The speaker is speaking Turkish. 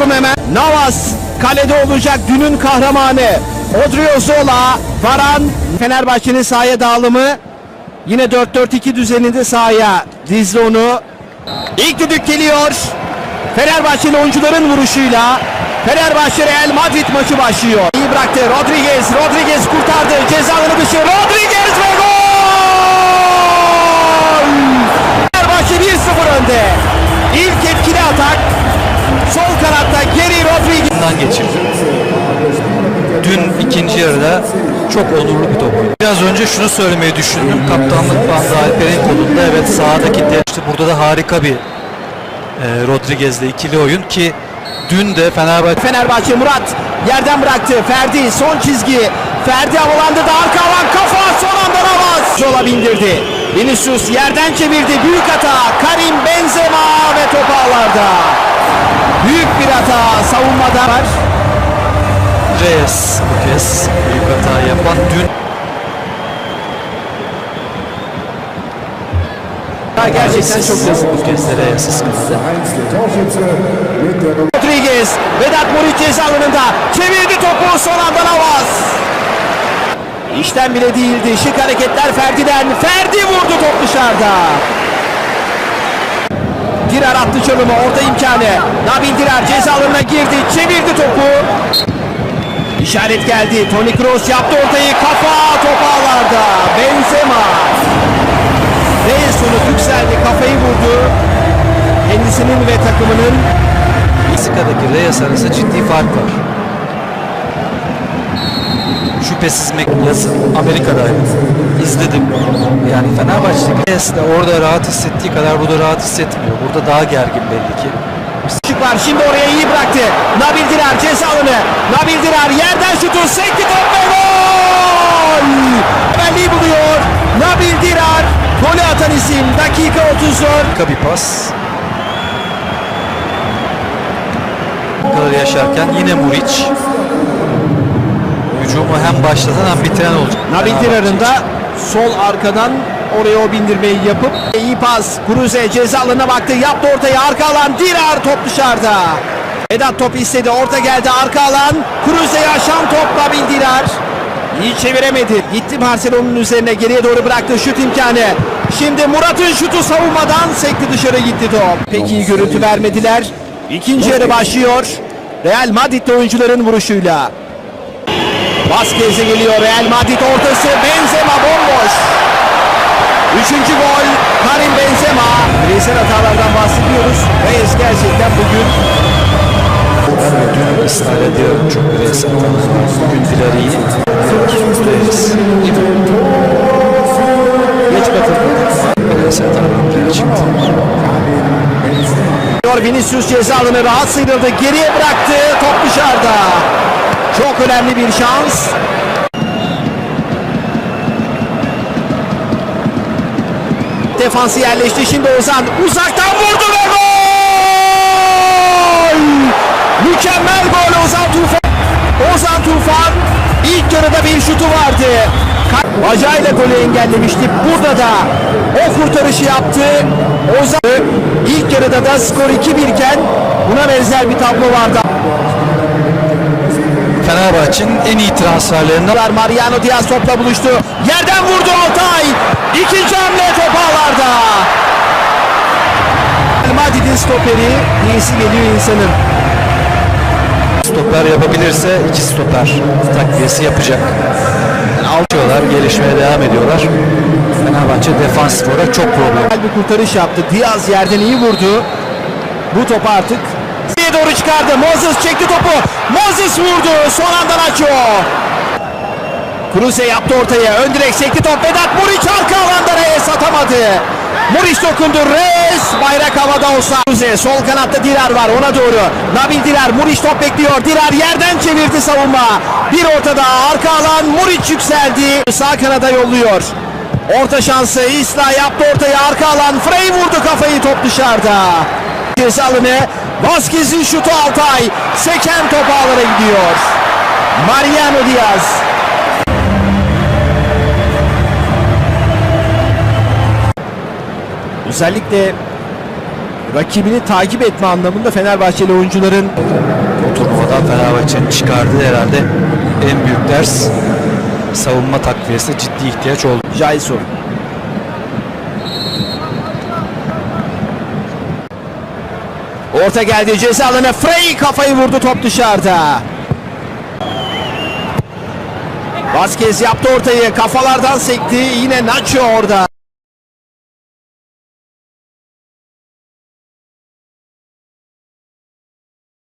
bakalım hemen. Navas kalede olacak dünün kahramanı. Odriozola, Varan, Fenerbahçe'nin sahaya dağılımı. Yine 4-4-2 düzeninde sahaya dizdi onu. İlk düdük geliyor. Fenerbahçeli oyuncuların vuruşuyla Fenerbahçe Real Madrid maçı başlıyor. İyi bıraktı Rodriguez. Rodriguez kurtardı. Ceza dışı. Rodriguez ikinci yarıda çok onurlu bir top oynadı. Biraz önce şunu söylemeyi düşündüm. Kaptanlık bandı Alper'in kolunda. Evet sahadaki işte burada da harika bir e, Rodriguez'le ikili oyun ki dün de Fenerbahçe Fenerbahçe Murat yerden bıraktı. Ferdi son çizgi. Ferdi havalandırdı. Arka alan kafa son anda Navas. Yola bindirdi. Vinicius yerden çevirdi. Büyük hata. Karim Benzema ve top ağlarda. Büyük bir hata savunmada var. Reyes bu kez büyük hata yapan dün Ha, Gerçekten çok yazık. bu kez de. Rodriguez, Vedat Muriç ceza alanında çevirdi topu son anda Navas. İşten bile değildi. Şık hareketler Ferdi'den. Ferdi vurdu top dışarıda. Dirar attı çalımı. Orta imkanı. Nabil Dirar ceza alanına girdi. Çevirdi topu. İşaret geldi. Toni Kroos yaptı ortayı. Kafa top ağlarda. Benzema. Reyes onu yükseldi. Kafayı vurdu. Kendisinin ve takımının Meksika'daki Reyes arasında ciddi fark var. Şüphesiz Mek- yazın Amerika'daydım. İzledim. Yani Fenerbahçe'deki Reyes de orada rahat hissettiği kadar burada rahat hissetmiyor. Burada daha gergin belli ki. Var. Şimdi oraya iyi bıraktı. Nabil Dirar ceza alanı. Nabil Dirar yerden şutu sekti top ve gol! Belli buluyor. Nabil Dirar golü atan isim. Dakika 34. Harika bir pas. Kadar yaşarken yine Muriç. Hücumu hem başlatan hem bitiren olacak. Nabil Dirar'ın da sol arkadan oraya o bindirmeyi yapıp iyi pas. Cruze ceza alanına baktı. Yaptı ortaya arka alan. Dirar top dışarıda. Vedat top istedi. Orta geldi arka alan. Cruze'ye aşan top Nabil Dirar. İyi çeviremedi. Gitti Barcelona'nın üzerine geriye doğru bıraktı şut imkanı. Şimdi Murat'ın şutu savunmadan sekti dışarı gitti top. Pek iyi görüntü vermediler. İkinci yarı başlıyor. Real Madrid'de oyuncuların vuruşuyla. Vazquez'e geliyor Real Madrid ortası Benzema bomboş. Üçüncü gol Karim Benzema. Bireysel hatalardan bahsediyoruz. Reyes gerçekten bugün Dün ısrar ediyorum çok bireysel hatalar. Bugün Dilar iyi. Reyes. geç katıldı. Bireysel hatalar çıktı. Vinicius ceza rahat sıyrıldı. Geriye bıraktı. Top dışarıda. Çok önemli bir şans. Defansı yerleşti. Şimdi Ozan uzaktan vurdu ve gol! Mükemmel gol Ozan Tufan. Ozan Tufan ilk yarıda bir şutu vardı. Bacağıyla golü engellemişti. Burada da o kurtarışı yaptı. Ozan ilk yarıda da skor 2-1 iken buna benzer bir tablo vardı. Fenerbahçe'nin en iyi transferlerinden Mariano Diaz topla buluştu. Yerden vurdu Altay. İkinci hamle top ağlarda. Real Madrid'in stoperi iyisi geliyor insanın. stoper yapabilirse iki stoper takviyesi yapacak. Yani alıyorlar, gelişmeye devam ediyorlar. Fenerbahçe defansif olarak çok problem. Güzel bir kurtarış yaptı. Diaz yerden iyi vurdu. Bu top artık bir doğru çıkardı. Moses çekti topu. Moses vurdu. Son anda Nacho. Kruse yaptı ortaya. Ön direk sekti top. Vedat Muriç arka alanda Reyes atamadı. Muriç dokundu. Reyes bayrak havada olsa. Kruse sol kanatta Dirar var ona doğru. Nabil Dirar. Muriç top bekliyor. Dirar yerden çevirdi savunma. Bir ortada arka alan Muriç yükseldi. Sağ kanada yolluyor. Orta şansı İsla yaptı ortaya arka alan Frey vurdu kafayı top dışarıda. Ceza alanı Vazquez'in şutu Altay seken top ağlara gidiyor. Mariano Diaz. Özellikle rakibini takip etme anlamında Fenerbahçeli oyuncuların Bu turnuvadan Fenerbahçe'nin çıkardığı herhalde en büyük ders savunma takviyesine ciddi ihtiyaç oldu. Jaisu. Orta geldi ceza alanına Frey kafayı vurdu top dışarıda. Vazquez yaptı ortayı kafalardan sekti yine Nacho orada.